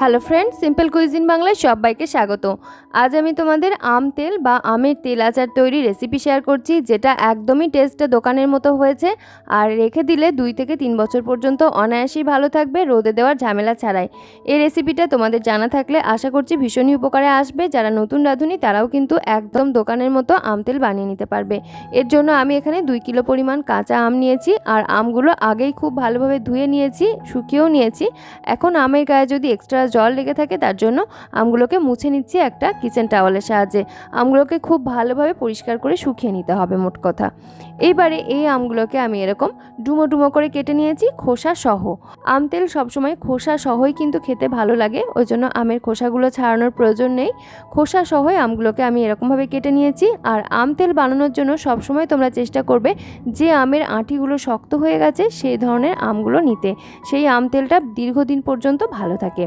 Hello friend simple cuisine বাংলায় সবাইকে স্বাগত। আজ আমি তোমাদের আম তেল বা আমের তেল আচার তৈরি রেসিপি শেয়ার করছি, যেটা একদমই টেস্টটা দোকানের মতো হয়েছে। আর রেখে দিলে দুই থেকে তিন বছর পর্যন্ত অনায়াসেই ভালো থাকবে, রোদে দেওয়ার ঝামেলা ছাড়াই। এই রেসিপিটা তোমাদের জানা থাকলে আশা করছি ভীষণই উপকারে আসবে। যারা নতুন রাঁধুনি, তারাও কিন্তু একদম দোকানের মতো আম তেল বানিয়ে নিতে পারবে। এর জন্য আমি এখানে দুই কিলো পরিমাণ কাঁচা আম নিয়েছি, আর আমগুলো আগেই খুব ভালোভাবে ধুয়ে নিয়েছি, শুকিয়েও নিয়েছি। এখন আমের গায়ে যদি এক্সট্রা জল লেগে থাকে, তার জন্য আমগুলোকে মুছে নিচ্ছি একটা কিচেন টাওয়ালের সাহায্যে। আমগুলোকে খুব ভালোভাবে পরিষ্কার করে শুকিয়ে নিতে হবে, মোট কথা। এইবারে এই আমগুলোকে আমি এরকম ডুমো ডুমো করে কেটে নিয়েছি, খোসা সহ। আম তেল সবসময় খোসা সহই কিন্তু খেতে ভালো লাগে, ওই জন্য আমের খোসাগুলো ছাড়ানোর প্রয়োজন নেই। খোসা সহই আমগুলোকে আমি এরকমভাবে কেটে নিয়েছি, আর আম তেল বানানোর জন্য সবসময় তোমরা চেষ্টা করবে যে আমের আঁটিগুলো শক্ত হয়ে গেছে, সেই ধরনের আমগুলো নিতে। সেই আম তেলটা দীর্ঘদিন পর্যন্ত ভালো থাকে।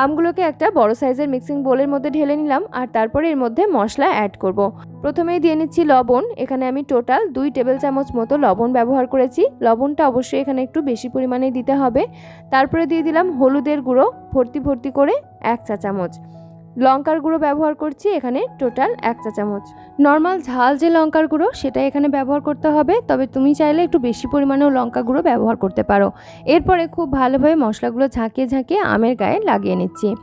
আমগুলোকে একটা বড় সাইজের মিক্সিং বোলের মধ্যে ঢেলে নিলাম আর তারপরে এর মধ্যে মশলা অ্যাড করব। প্রথমেই দিয়ে নিচ্ছি লবণ। এখানে আমি টোটাল দুই টেবিল চামচ মতো লবণ ব্যবহার করেছি। লবণটা অবশ্যই এখানে একটু বেশি পরিমাণে দিতে হবে। তারপরে দিয়ে দিলাম হলুদের গুঁড়ো ভর্তি ভর্তি করে এক চা চামচ। লঙ্কার গুঁড়ো ব্যবহার করছি এখানে টোটাল এক চা চামচ। নর্মাল ঝাল যে লঙ্কার গুঁড়ো, সেটা এখানে ব্যবহার করতে হবে। তবে তুমি চাইলে একটু বেশি পরিমাণেও লঙ্কা গুঁড়ো ব্যবহার করতে পারো। এরপরে খুব ভালোভাবে মশলাগুলো ঝাঁকিয়ে ঝাঁকিয়ে আমের গায়ে লাগিয়ে নিচ্ছি।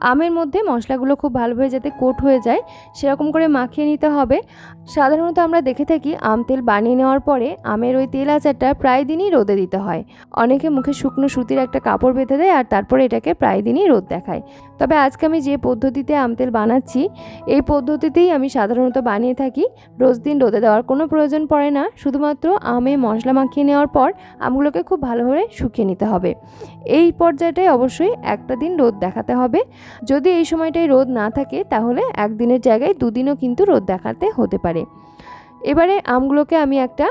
আমের মধ্যে মশলাগুলো খুব ভালোভাবে যাতে কোট হয়ে যায়, সেরকম করে মাখিয়ে নিতে হবে। সাধারণত আমরা দেখে থাকি, আম তেল বানিয়ে নেওয়ার পরে আমের ওই তেল আচারটা প্রায় দিনই রোদে দিতে হয়। অনেকে মুখে শুকনো সুতির একটা কাপড় বেঁধে দেয় আর তারপরে এটাকে প্রায় দিনই রোদ দেখায়। তবে আজকে আমি যে পদ্ধতিতে আম তেল বানাচ্ছি, এই পদ্ধতিতেই আমি সাধারণত বানিয়ে থাকি। রোজ দিন রোদে দেওয়ার কোনো প্রয়োজন পড়ে না, শুধুমাত্র আমে মশলা মাখিয়ে নেওয়ার পর আমগুলোকে খুব ভালোভাবে শুকিয়ে নিতে হবে। এই পর্যায়টায় অবশ্যই একটা দিন রোদ দেখাতে হবে। যদি এই সময়টায় রোদ না থাকে, তাহলে একদিনের জায়গায় দুদিনও কিন্তু রোদ দেখাতে হতে পারে। এবারে আমগুলোকে আমি একটা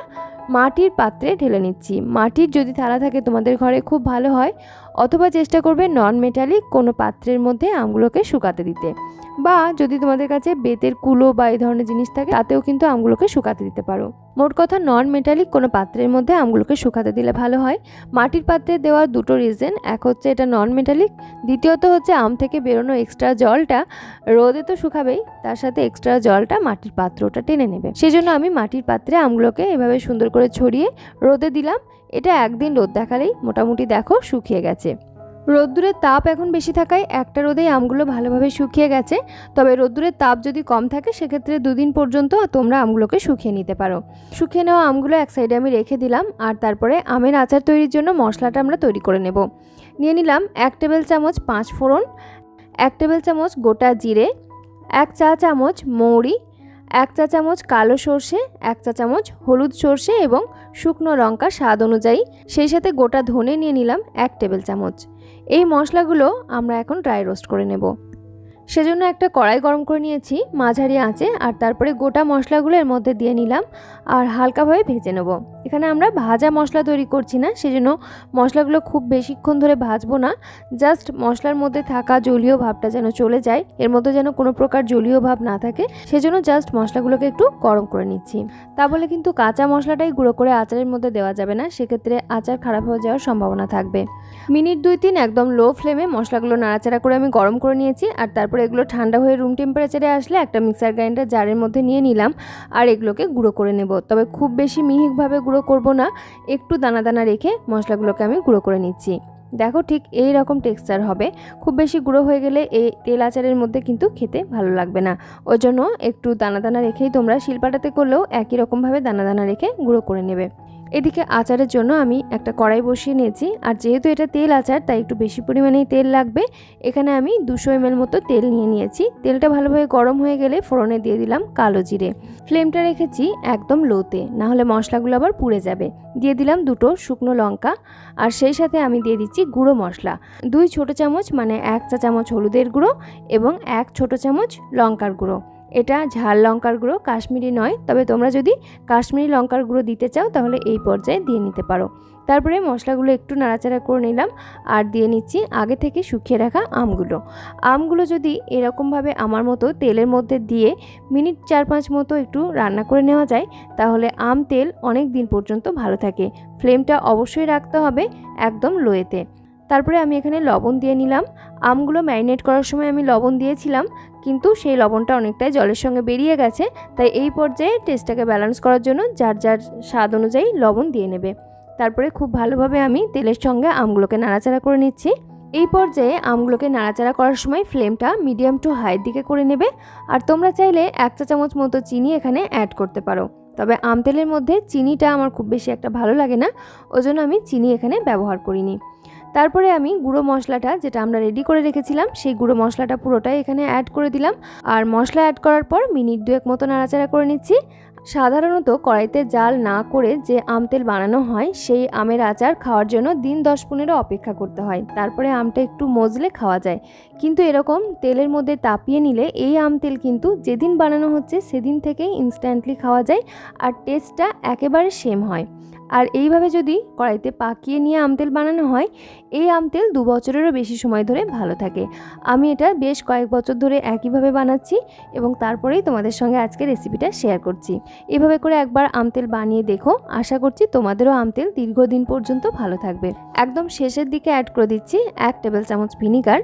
মাটির পাত্রে ঢেলে নিচ্ছি। মাটির যদি থালা থাকে তোমাদের ঘরে খুব ভালো হয়, অথবা চেষ্টা করবে নন মেটালিক কোনো পাত্রের মধ্যে আমগুলোকে শুকাতে দিতে। বা যদি তোমাদের কাছে বেতের কুলো বা এই ধরনের জিনিস থাকে, তাতেও কিন্তু আমগুলোকে শুকাতে দিতে পারো। মোট কথা নন মেটালিক কোনো পাত্রের মধ্যে আমগুলোকে শুকাতে দিলে ভালো হয়। মাটির পাত্রে দেওয়ার দুটো রিজন এক হচ্ছে এটা নন মেটালিক দ্বিতীয়ত হচ্ছে আম থেকে বেরোনো এক্সট্রা জলটা রোদে তো শুকাবেই, তার সাথে এক্সট্রা জলটা মাটির পাত্রটা টেনে নেবে। সেজন্য আমি মাটির পাত্রে আমগুলোকে এভাবে সুন্দর করে ছড়িয়ে রোদে দিলাম। এটা একদিন রোদ দেখালেই মোটামুটি দেখো শুকিয়ে গেছে। রোদ্দুরের তাপ এখন বেশি থাকায় একটা রোদেই আমগুলো ভালোভাবে শুকিয়ে গেছে। তবে রোদ্দুরের তাপ যদি কম থাকে, সেক্ষেত্রে দুদিন পর্যন্ত তোমরা আমগুলোকে শুকিয়ে নিতে পারো। শুকিয়ে নেওয়া আমগুলো এক সাইডে আমি রেখে দিলাম আর তারপরে আমের আচার তৈরির জন্য মশলাটা আমরা তৈরি করে নেব। নিয়ে নিলাম এক টেবিল চামচ পাঁচ ফোড়ন এক টেবিল চামচ গোটা জিরে, এক চা চামচ মৌরি এক চা চামচ কালো সর্ষে, এক চা চামচ হলুদ সর্ষে এবং শুকনো লঙ্কা স্বাদ অনুযায়ী সেই সাথে গোটা ধনে নিয়ে নিলাম এক টেবিল চামচ। এই মশলাগুলো আমরা এখন ড্রাই রোস্ট করে নেব। সেজন্য একটা কড়াই গরম করে নিয়েছি, মাঝারি আঁচে, আর তারপরে গোটা মশলাগুলো এর মধ্যে দিয়ে নিলাম, আর হালকাভাবে ভেজে নেব। এখানে আমরা ভাজা মশলা তৈরি করছি না, সেজন্য মশলাগুলো খুব বেশিক্ষণ ধরে ভাজবো না, জাস্ট মশলার মধ্যে থাকা জলীয় ভাবটা যেন চলে যায়, এর মধ্যে যেন কোনো প্রকার জলীয় ভাব না থাকে, সেজন্য জাস্ট মশলাগুলোকে একটু গরম করে নিচ্ছি। তা বলে কিন্তু কাঁচা মশলাটাই গুঁড়ো করে আচারের মধ্যে দেওয়া যাবে না, সেক্ষেত্রে আচার খারাপ হয়ে যাওয়ার সম্ভাবনা থাকবে। মিনিট দুই তিন একদম লো ফ্লেমে মশলাগুলো নাড়াচাড়া করে আমি গরম করে নিয়েছি, আর তারপরে এগুলো ঠান্ডা হয়ে রুম টেম্পারেচারে আসলে একটা মিক্সার গ্রাইন্ডার জারের মধ্যে নিয়ে নিলাম আর এগুলোকে গুঁড়ো করে নেব। তবে খুব বেশি মিহিকভাবে গুঁড়ো করব না, একটু দানা দানা রেখে মশলাগুলোকে আমি গুঁড়ো করে নিচ্ছি। দেখো ঠিক এই রকম টেক্সচার হবে। খুব বেশি গুঁড়ো হয়ে গেলে এই তেল আচারের মধ্যে কিন্তু খেতে ভালো লাগবে না। ওই জন্য একটু দানা দানা রেখেই তোমরা শিলপাটাতে করলেও একই রকমভাবে দানা দানা রেখে গুঁড়ো করে নেবে। এদিকে আচারের জন্য আমি একটা কড়াই বসিয়ে নিয়েছি, আর যেহেতু এটা তেল আচার, তাই একটু বেশি পরিমাণেই তেল লাগবে। এখানে আমি দুশো এম মতো তেল নিয়ে নিয়েছি। তেলটা ভালোভাবে গরম হয়ে গেলে ফোড়নে দিয়ে দিলাম কালো জিরে। ফ্লেমটা রেখেছি একদম লোতে না হলে মশলাগুলো আবার পুড়ে যাবে। দিয়ে দিলাম দুটো শুকনো লঙ্কা, আর সেই সাথে আমি দিয়ে দিচ্ছি গুঁড়ো মশলা। দুই ছোটো চামচ মানে এক চা চামচ হলুদের গুঁড়ো এবং এক ছোট চামচ লঙ্কার গুঁড়ো। এটা ঝাল লঙ্কার গুঁড়ো, কাশ্মীরি নয়। তবে তোমরা যদি কাশ্মীরি লঙ্কার গুঁড়ো দিতে চাও, তাহলে এই পর্যায়ে দিয়ে নিতে পারো। তারপরে মশলাগুলো একটু নাড়াচাড়া করে নিলাম আর দিয়ে নিচ্ছি আগে থেকে শুকিয়ে রাখা আমগুলো। আমগুলো যদি এরকমভাবে আমার মতো তেলের মধ্যে দিয়ে মিনিট চার পাঁচ মতো একটু রান্না করে নেওয়া যায়, তাহলে আম তেল অনেক দিন পর্যন্ত ভালো থাকে। ফ্লেমটা অবশ্যই রাখতে হবে একদম লোয়েতে। তারপরে আমি এখানে লবণ দিয়ে নিলাম। আমগুলো ম্যারিনেট করার সময় আমি লবণ দিয়েছিলাম, কিন্তু সেই লবণটা অনেকটাই জলের সঙ্গে বেরিয়ে গেছে, তাই এই পর্যায়ে টেস্টটাকে ব্যালেন্স করার জন্য যার যার স্বাদ অনুযায়ী লবণ দিয়ে নেবে। তারপরে খুব ভালোভাবে আমি তেলের সঙ্গে আমগুলোকে নাড়াচাড়া করে নিচ্ছি। এই পর্যায়ে আমগুলোকে নাড়াচাড়া করার সময় ফ্লেমটা মিডিয়াম টু হাইয়ের দিকে করে নেবে, আর তোমরা চাইলে এক চা চামচ মতো চিনি এখানে অ্যাড করতে পারো। তবে আম তেলের মধ্যে চিনিটা আমার খুব বেশি একটা ভালো লাগে না, ওজন্য আমি চিনি এখানে ব্যবহার করিনি। তারপরে আমি গুঁড়ো মশলাটা যেটা আমরা রেডি করে রেখেছিলাম, সেই গুঁড়ো মশলাটা পুরোটাই এখানে অ্যাড করে দিলাম। আর মশলা অ্যাড করার পর মিনিট দুয়েক মতো নাড়াচাড়া করে নিচ্ছি। সাধারণত কড়াইতে জাল না করে যে আম তেল বানানো হয়, সেই আমের আচার খাওয়ার জন্য দিন দশ পনেরো অপেক্ষা করতে হয়। তারপরে আমটা একটু মজলে খাওয়া যায়। কিন্তু এরকম তেলের মধ্যে তাপিয়ে নিলে এই আম তেল কিন্তু যেদিন বানানো হচ্ছে, সেদিন থেকেই ইনস্ট্যান্টলি খাওয়া যায়। আর টেস্টটা একেবারে সেম হয়। আর এইভাবে যদি কড়াইতে পাকিয়ে নিয়ে আম তেল বানানো হয়, এই আম তেল দু বছরেরও বেশি সময় ধরে ভালো থাকে। আমি এটা বেশ কয়েক বছর ধরে একইভাবে বানাচ্ছি এবং তারপরেই তোমাদের সঙ্গে আজকে রেসিপিটা শেয়ার করছি। এভাবে করে একবার আম তেল বানিয়ে দেখো। আশা করছি তোমাদেরও আম তেল দীর্ঘদিন পর্যন্ত ভালো থাকবে। একদম শেষের দিকে অ্যাড করে দিচ্ছি এক টেবিল চামচ ভিনিগার।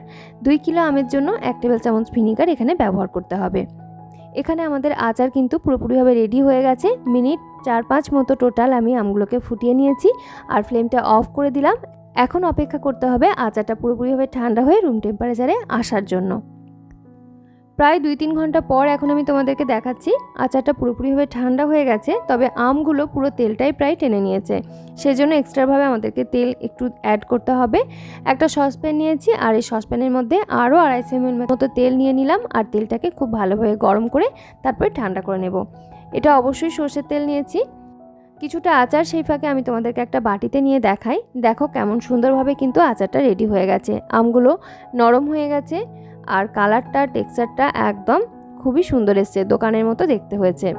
দুই কিলো আমের জন্য এক টেবিল চামচ ভিনিগার এখানে ব্যবহার করতে হবে। এখানে আমাদের আচার কিন্তু পুরোপুরিভাবে রেডি হয়ে গেছে। মিনিট চার পাঁচ মতো টোটাল আমি আমগুলোকে ফুটিয়ে নিয়েছি আর ফ্লেমটা অফ করে দিলাম। এখন অপেক্ষা করতে হবে আচারটা পুরোপুরিভাবে ঠান্ডা হয়ে রুম টেম্পারেচারে আসার জন্য। প্রায় দুই তিন ঘণ্টা পর এখন আমি তোমাদেরকে দেখাচ্ছি আচারটা পুরোপুরিভাবে ঠান্ডা হয়ে গেছে, তবে আমগুলো পুরো তেলটাই প্রায় টেনে নিয়েছে। সেজন্য এক্সট্রাভাবে আমাদেরকে তেল একটু অ্যাড করতে হবে। একটা সসপ্যান নিয়েছি আর এই সসপ্যানের মধ্যে আরও আড়াইশো এমএল মতো তেল নিয়ে নিলাম আর তেলটাকে খুব ভালোভাবে গরম করে তারপরে ঠান্ডা করে নেব। এটা অবশ্যই সর্ষের তেল নিয়েছি। কিছুটা আচার সেই ফাঁকে আমি তোমাদেরকে একটা বাটিতে নিয়ে দেখাই। দেখো কেমন সুন্দরভাবে কিন্তু আচারটা রেডি হয়ে গেছে। আমগুলো নরম হয়ে গেছে আর কালারটা টেক্সচারটা একদম খুবই সুন্দর এসছে দোকানের মতো দেখতে হয়েছে।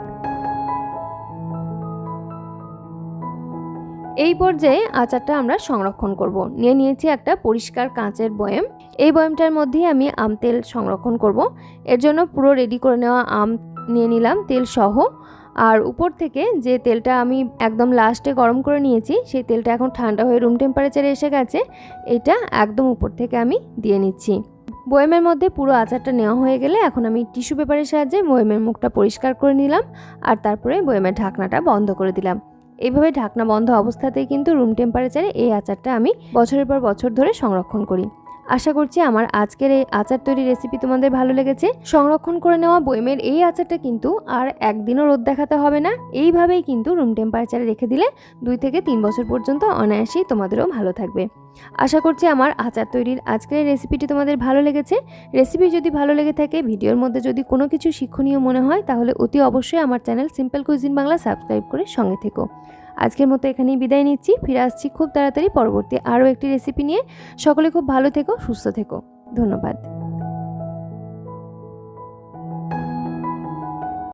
এই পর্যায়ে আচারটা আমরা সংরক্ষণ করব। নিয়ে নিয়েছি একটা পরিষ্কার কাঁচের বয়েম। এই বয়েমটার মধ্যেই আমি আম তেল সংরক্ষণ করব। এর জন্য পুরো রেডি করে নেওয়া আম নিয়ে নিলাম তেল সহ। আর উপর থেকে যে তেলটা আমি একদম লাস্টে গরম করে নিয়েছি, সেই তেলটা এখন ঠান্ডা হয়ে রুম টেম্পারেচারে এসে গেছে, এটা একদম উপর থেকে আমি দিয়ে নিচ্ছি। বয়েমের মধ্যে পুরো আচারটা নেওয়া হয়ে গেলে এখন আমি টিস্যু পেপারের সাহায্যে বয়েমের মুখটা পরিষ্কার করে নিলাম, আর তারপরে বয়েমের ঢাকনাটা বন্ধ করে দিলাম। এইভাবে ঢাকনা বন্ধ অবস্থাতেই কিন্তু রুম টেম্পারেচারে এই আচারটা আমি বছরের পর বছর ধরে সংরক্ষণ করি। আশা করছি আমার আজকের এই আচার তৈরি রেসিপি তোমাদের ভালো লেগেছে। সংরক্ষণ করে নেওয়া বইমের এই আচারটা কিন্তু আর একদিনও রোদ দেখাতে হবে না। এইভাবেই কিন্তু রুম টেম্পারেচারে রেখে দিলে দুই থেকে তিন বছর পর্যন্ত অনায়াসেই তোমাদেরও ভালো থাকবে। আশা করছি আমার আচার তৈরির আজকের রেসিপিটি তোমাদের ভালো লেগেছে। রেসিপি যদি ভালো লেগে থাকে, ভিডিওর মধ্যে যদি কোনো কিছু শিক্ষণীয় মনে হয়, তাহলে অতি অবশ্যই আমার channel simple cuisine Bangla subscribe করে সঙ্গে থেকো। আজকের মতো এখানেই বিদায় নিচ্ছি। ফিরে আসছি খুব তাড়াতাড়ি পরবর্তী আরও একটি রেসিপি নিয়ে। সকলে খুব ভালো থেকো, সুস্থ থেকো। ধন্যবাদ।